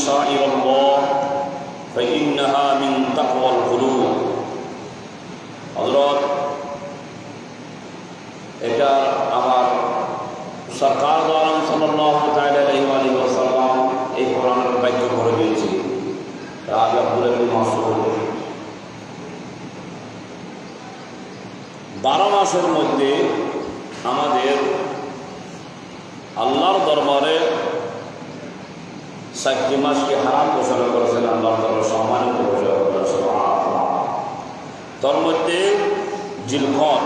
شعائر الله فإنها من تقوى القلوب হজরত এটা আমার সরকার দ্বারা সাল্লাহ সাল্লাম এই কোরআনের বাক্য করে দিয়েছি রাজ আব্দুল মাসুদ বারো মাসের মধ্যে আমাদের আল্লাহর দরবারে সাতটি মাসকে হারাম ঘোষণা করেছেন আল্লাহর দরবার সম্মানিত তার মধ্যে জিলহদ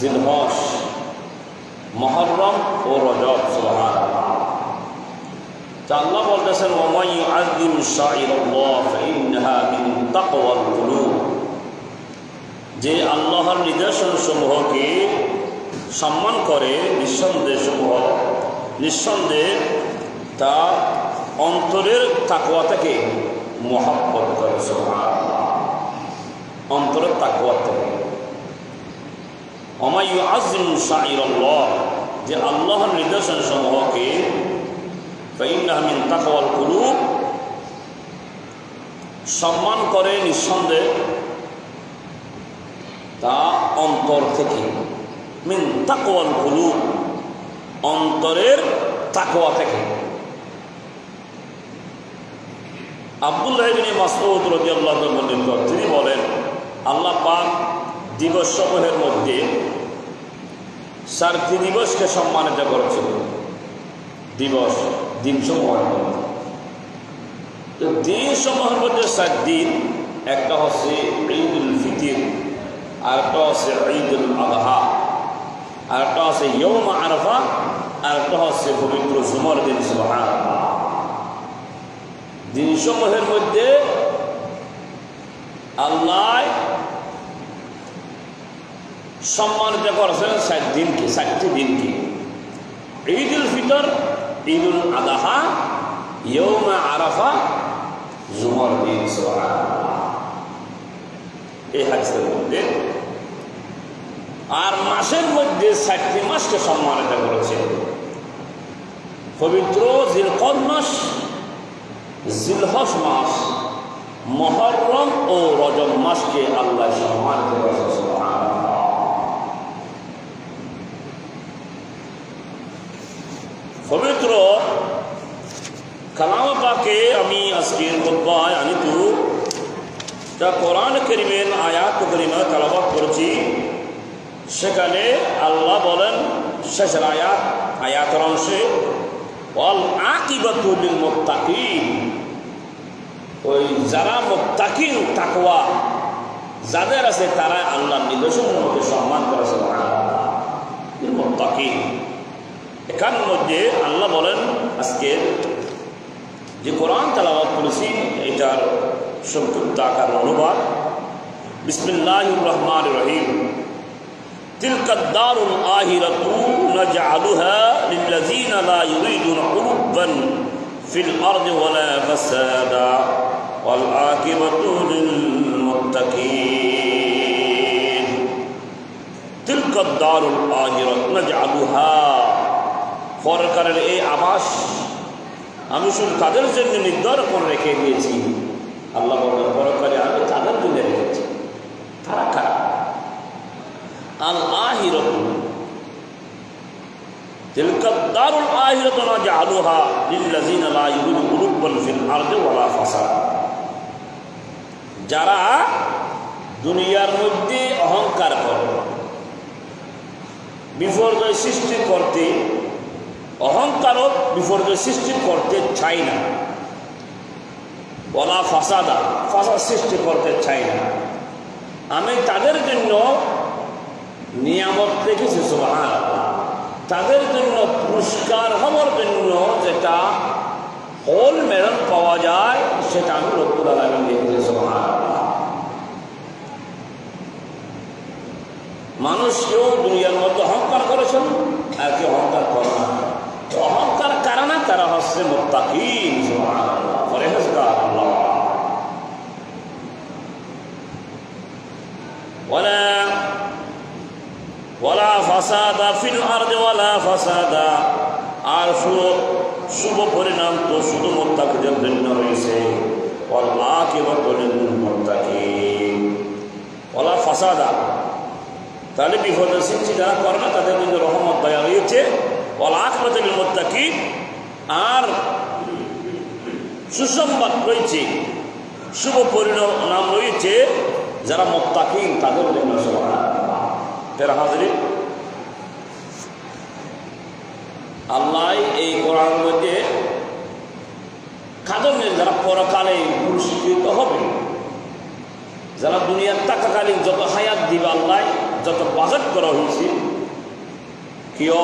জিলহস মহরম ও রজব সোহান আল্লাহ বলতেছেন ওমাই কুলুব। যে আল্লাহর নিদর্শন সমূহকে সম্মান করে, নিঃসন্দেহ সমূহ নিঃসন্দেহ তা অন্তরের তাকওয়া থেকে মহাব্বত করে অন্তরের তাকওয়া থেকে। অমায়ু আজিম শাইরাল্লাহ, যে আল্লাহর নিদর্শন সমূহকে ফাইন্নাহমিন তাকওয়াল কুলুব, সম্মান করে নিঃসন্দেহ তা অন্তর থেকে। মিন তাকওয়াল কুলুব, অন্তরের তাকওয়া থেকে। আব্দুল্লাহ বিন মাসউদ রাদিয়াল্লাহু বর্ণিত তিনি বলেন, আল্লাহ পাক দিবস সমূহের মধ্যে চারটি দিবসকে সম্মানিত করেছিল দিবস দিন সমূহের মধ্যে তো দিন সমূহের মধ্যে চার দিন, একটা হচ্ছে ঈদুল ফিতির, আর একটা হচ্ছে ঈদুল আদহা, আর একটা হচ্ছে ইয়ম আরফা, আর একটা হচ্ছে পবিত্র জুমর দিন সুবহান দিনসমূহের মধ্যে আল্লাহ সম্মানিত করেছেন ষাট দিনকে, ষাটটি দিনকে। ঈদ উল ফিতর ঈদ উল আদাহা ইয়ৌম আরাফা, জুমর দিন এই হাদিসের মধ্যে। আর মাসের মধ্যে ষাটটি মাসকে সম্মানিত করেছে। পবিত্র জিলকদ মাস জিলহস মাস, মহরম ও রজব মাসকে আল্লাহ সম্মানিত করেছে পবিত্র কালামা পাকে আমি আজকের খোদ্বায় আনিত। যা কোরআন করিমের আয়াত করিমা তালাবাদ করেছি, সেখানে আল্লাহ বলেন, শেষের আয়াত, আয়াতের অংশে অল আকিবাতুল মোত্তাকিন। ওই যারা মোত্তাকিন তাকওয়া যাদের আছে তারা আল্লাহ নিদর্শনের মধ্যে সম্মান করেছে মোত্তাকিন এখানের মধ্যে আল্লাহ বলেন আজকে যে কোরআন তালাবাদ করেছি এটার সংক্ষিপ্ত আকার অনুবাদ বিসমিল্লাহ রহমান রহিম تلك الدار الآخرة نجعلها للذين لا يريدون علوا في الأرض ولا فسادا والعاقبة للمتقين تلك الدار الآخرة نجعلها পরকারের এই আবাস আমি শুধু তাদের জন্য নির্ধারণ রেখে দিয়েছি আল্লাহ বলেন পরকারে আমি তাদের জন্য রেখেছি তারা কারা আল আহিরত تلك الدار الآخرة نجعلها للذين لا يريدون قلوبا في الأرض ولا فساد যারা দুনিয়ার মধ্যে অহংকার করে, বিপর্যয় সৃষ্টি করতে, অহংকারও বিপর্যয় সৃষ্টি করতে চাই না। বলা ফাসাদা, ফাসাদ সৃষ্টি করতে চাই না। আমি তাদের জন্য নিয়ামত রেখেছি সুবাহান তাদের জন্য পুরস্কার হওয়ার জন্য যেটা হোল মেডেল পাওয়া যায়, সেটা আমি রব্বুল আলমিন রেখেছি সুবাহান মানুষ কেউ দুনিয়ার মধ্যে অহংকার করেছেন আর কেউ অহংকার করে না তো অহংকার কারণে তারা হচ্ছে মোত্তাকিন পরেহেজগার আল্লাহ ولا ولا فساد في الأرض ولا فساد আর শুভ পরিণাম তো শুধু মোত্তাকিদের জন্য রয়েছে আল্লাহ কে বলেন মোত্তাকি ওলা ফাসাদা তাহলে বিপদের সৃষ্টি যারা না, তাদের কিন্তু রহমত দয়া রয়েছে। আখমতের মোত্তাকি আর সুসংবাদ রয়েছে, শুভ পরিণাম রয়েছে, যারা মোত্তাকিন, তাদের জন্য আল্লাহ এই কোরআন মধ্যে খাদমের যারা পরকালে পুরস্কৃত হবে? যারা দুনিয়ার টাকাকালীন যত হায়াত দিবে আল্লাহ যত বাজেট করা হয়েছে কেউ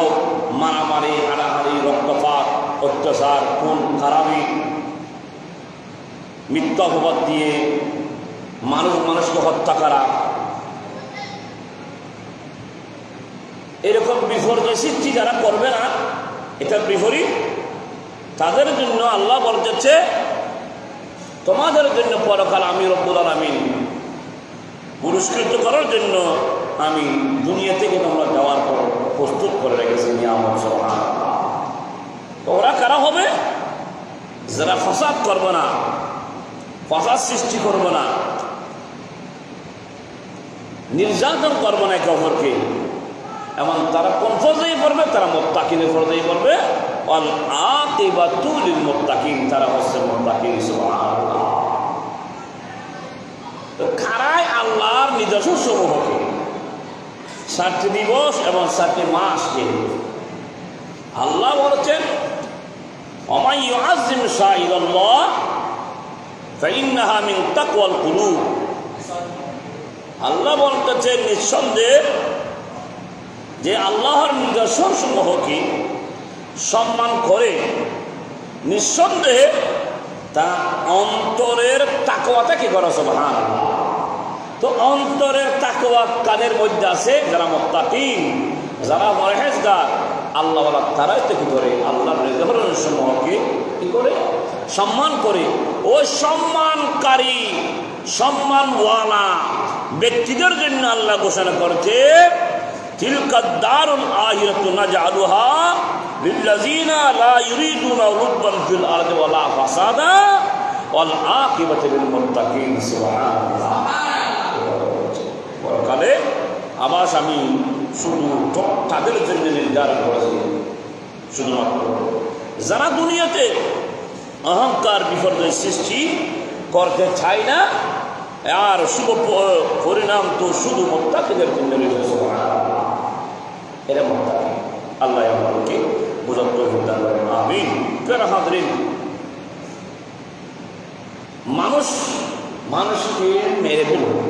মারামারি হাড়াহাড়ি রক্তপাত, অত্যাচার, খুন খারাপি মিথ্যা অপবাদ দিয়ে মানুষ মানুষকে হত্যা করা, এরকম বিপর্যয় সৃষ্টি যারা করবে না, এটা বিপরীত তাদের জন্য আল্লাহ বলতেছে, তোমাদের জন্য পরকাল আমি রব্বুল আলমিন পুরস্কৃত করার জন্য আমি দুনিয়া থেকে তোমরা যাওয়ার পর প্রস্তুত করে রেখেছি নিয়ামত তো ওরা কারা হবে? যারা ফসাদ করবে না, ফসাদ সৃষ্টি করবে না, নির্যাতন করবে না একে অপরকে, এবং তারা কোন ফরজেই পড়বে, তারা মোত্তাকিনের ফরজেই পড়বে। অল আকিবাতুলিল মোত্তাকিন, তারা হচ্ছে মোত্তাকিন তো খারায় আল্লাহর নিদর্শন সমূহকে ষাটটি দিবস এবং ষাটটি মাসকে আল্লাহ বলেছেন আল্লাহ বলতেছে, নিঃসন্দেহ যে আল্লাহর নিদর্শন সমূহকে সম্মান করে। নিঃসন্দেহে তা অন্তরের তাকওয়াটা কি করা? সবহান তো অন্তরের তাকওয়া কাদের মধ্যে আছে, যারা মোত্তাকিন, যারা মরহেজগার আল্লাহ তারাই তো কি করে? আল্লাহর রেজাহরণ সমূহকে কি করে? সম্মান করে। ও সম্মানকারী, সম্মানওয়ালা ব্যক্তিদের জন্য আল্লাহ ঘোষণা করছে তিলকাদ্দারুল আহিরাতু আবাস আমি শুধু তাদের জন্য নির্ধারণ করেছি শুধুমাত্র যারা দুনিয়াতে অহংকার বিপর্যয় সৃষ্টি করতে চায় না, আর শুভ পরিণাম তো শুধু মোত্তাকিদের জন্য রয়েছে এরা মোত্তাকি। আল্লাহ আমাদেরকে মানুষ মানুষকে মেরে ফেলবে